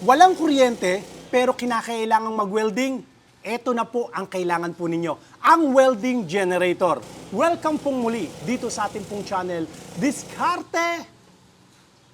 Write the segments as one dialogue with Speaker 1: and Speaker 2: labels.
Speaker 1: Walang kuryente pero kinakailangang mag-welding. Ito na po ang kailangan po ninyo, ang welding generator. Welcome pong muli dito sa ating pong channel, Diskarte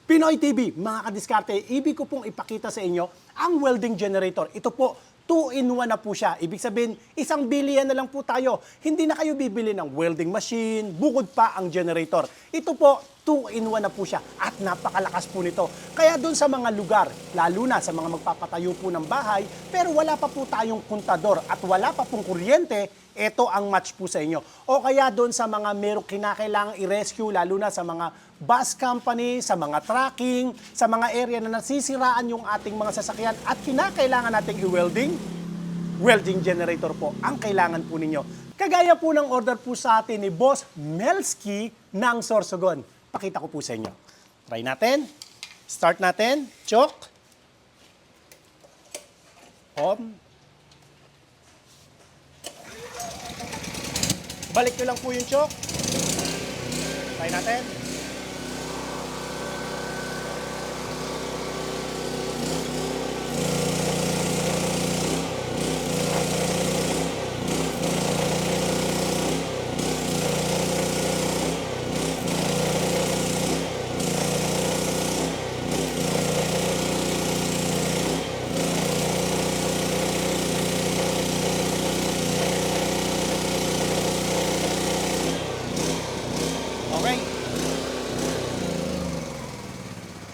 Speaker 1: Pinoy TV. Mga kadiskarte, ibig ko pong ipakita sa inyo ang welding generator. Ito po, 2-in-1 na po siya. Ibig sabihin, isang bilihan na lang po tayo. Hindi na kayo bibili ng welding machine, bukod pa ang generator. Ito po, 2-in-1 na po siya at napakalakas po nito. Kaya doon sa mga lugar, lalo na sa mga magpapatayo po ng bahay, pero wala pa po tayong kontador at wala pa pong kuryente, ito ang match po sa inyo. O kaya doon sa mga merong kinakailangang i-rescue, lalo na sa mga bus company, sa mga trucking, sa mga area na nasisiraan yung ating mga sasakyan at kinakailangan nating i-welding, welding generator po ang kailangan po ninyo. Kagaya po ng order po sa atin ni Boss Melski ng Sorsogon. Pakita ko po sa inyo. Try natin. Start natin. Chok. Home. Balik nyo lang po yung chok. Try natin.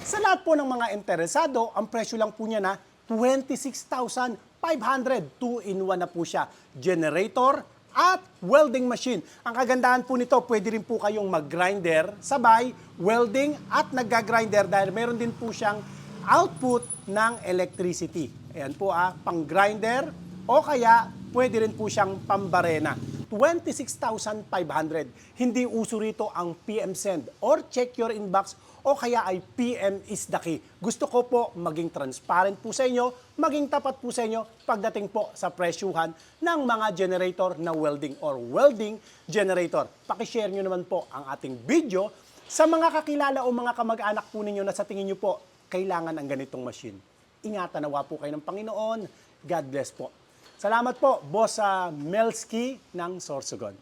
Speaker 1: Sa lahat po ng mga interesado, ang presyo lang po niya na 26,500. 2-in-1 na po siya. Generator at welding machine. Ang kagandahan po nito, pwede rin po kayong mag-grinder, sabay, welding at nagga-grinder dahil meron din po siyang output ng electricity. Ayan po ah, pang-grinder o kaya pwede rin po siyang pambarena. 26,500. Hindi uso rito ang PM send or check your inbox o kaya ay PM is the key. Gusto ko po maging transparent po sa inyo, maging tapat po sa inyo pagdating po sa presyuhan ng mga generator na welding or welding generator. Pakishare nyo naman po ang ating video sa mga kakilala o mga kamag-anak po ninyo na sa tingin nyo po kailangan ang ganitong machine. Ingatan nawa po kayo ng Panginoon. God bless po. Salamat po, Boss ah, Melski ng Sorsogon.